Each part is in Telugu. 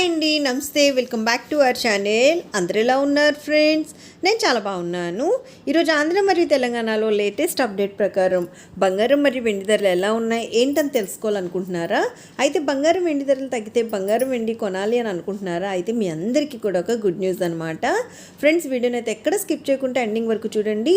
హాయ్ అండి నమస్తే welcome back to our channel. అందరు ఎలా ఉన్నారు ఫ్రెండ్స్? నేను చాలా బాగున్నాను. ఈరోజు ఆంధ్ర మరియు తెలంగాణలో లేటెస్ట్ అప్డేట్ ప్రకారం బంగారం మరియు వెండి ధరలు ఎలా ఉన్నాయి ఏంటని తెలుసుకోవాలనుకుంటున్నారా? అయితే బంగారం వెండి ధరలు తగ్గితే బంగారం వెండి కొనాలి అని అనుకుంటున్నారా? అయితే మీ అందరికీ కూడా ఒక గుడ్ న్యూస్ అనమాట ఫ్రెండ్స్ వీడియోని అయితే ఎక్కడ స్కిప్ చేయకుండా ఎండింగ్ వరకు చూడండి.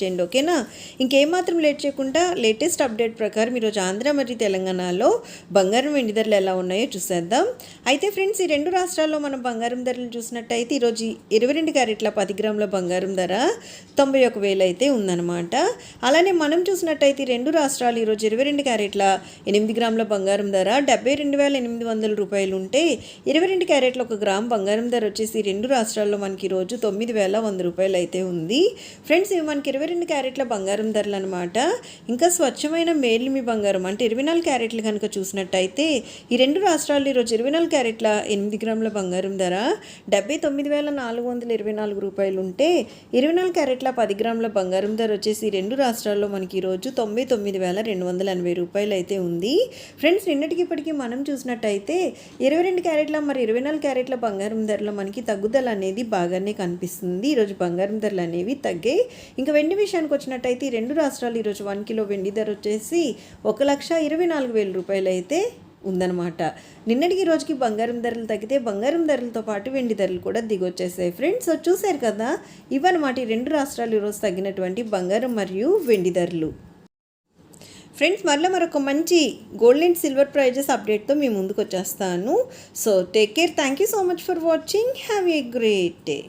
చేయండి ఓకేనా? ఇంకేమాత్రం లేట్ చేయకుండా లేటెస్ట్ అప్డేట్ ప్రకారం ఈరోజు ఆంధ్ర మరియు తెలంగాణలో బంగారం వెండి ధరలు ఎలా ఉన్నాయో చూసేద్దాం. అయితే ఫ్రెండ్స్ ఈ రెండు రాష్ట్రాల్లో మనం బంగారం ధరలు చూసినట్టయితే ఈరోజు ఇరవై రెండు క్యారెట్ల పది గ్రాముల బంగారం ధర తొంభై ఒక వేలు అయితే ఉందన్నమాట. అలానే మనం చూసినట్టయితే రెండు రాష్ట్రాలు ఈరోజు ఇరవై రెండు క్యారెట్ల ఎనిమిది గ్రాముల బంగారం ధర డెబ్బై రెండు వేల ఎనిమిది వందల రూపాయలు ఉంటే ఇరవై రెండు క్యారెట్ల ఒక గ్రామ్ బంగారం ధర వచ్చేసి రెండు రాష్ట్రాల్లో మనకి ఈరోజు తొమ్మిది వేల వంద రూపాయలు అయితే ఉంది. ఫ్రెండ్స్ ఇవి మనకి ఇరవై రెండు క్యారెట్ల బంగారం ధరలు అనమాట ఇంకా స్వచ్ఛమైన మేలిమి బంగారం. అంటే ఇరవై నాలుగు క్యారెట్లు కనుక చూసినట్టయితే ఈ రెండు రాష్ట్రాల్లో ఈరోజు ఇరవై నాలుగు క్యారెట్ల ఎనిమిది గ్రాముల బంగారం ధర డెబ్బై తొమ్మిది వేల నాలుగు వందల ఇరవై నాలుగు రూపాయలు ఉంటే ఇరవై నాలుగు క్యారెట్ల పది గ్రాముల బంగారం ధర వచ్చేసి ఈ రెండు రాష్ట్రాల్లో మనకి ఈరోజు తొంభై తొమ్మిది వేల రెండు వందల ఎనభై రూపాయలు అయితే ఉంది. ఫ్రెండ్స్ నిన్నటికి ఇప్పటికీ మనం చూసినట్టయితే ఇరవై రెండు క్యారెట్ల మరి ఇరవై నాలుగు క్యారెట్ల బంగారం ధరలో మనకి తగ్గుదల అనేది బాగానే కనిపిస్తుంది. ఈరోజు బంగారం ధరలు అనేవి తగ్గాయి. ఇంకా వెండి విషయానికి వచ్చినట్టయితే ఈ రెండు రాష్ట్రాలు ఈరోజు వన్ కిలో వెండి ధర వచ్చేసి ఒక లక్ష ఇరవై నాలుగు వేల రూపాయలు అయితే ఉందన్నమాట. నిన్నటికి రోజుకి బంగారం ధరలు తగ్గితే బంగారం ధరలతో పాటు వెండి ధరలు కూడా దిగొచ్చేసాయి ఫ్రెండ్స్. చూశారు కదా ఇవన్నమాట ఈ రెండు రాష్ట్రాలు ఈరోజు తగ్గినటువంటి బంగారం మరియు వెండి ధరలు. ఫ్రెండ్స్ మరలా మరొక మంచి గోల్డ్ అండ్ సిల్వర్ ప్రైజెస్ అప్డేట్తో మీ ముందుకు వచ్చేస్తాను. So take care. Thank you so much for watching. Have a great day.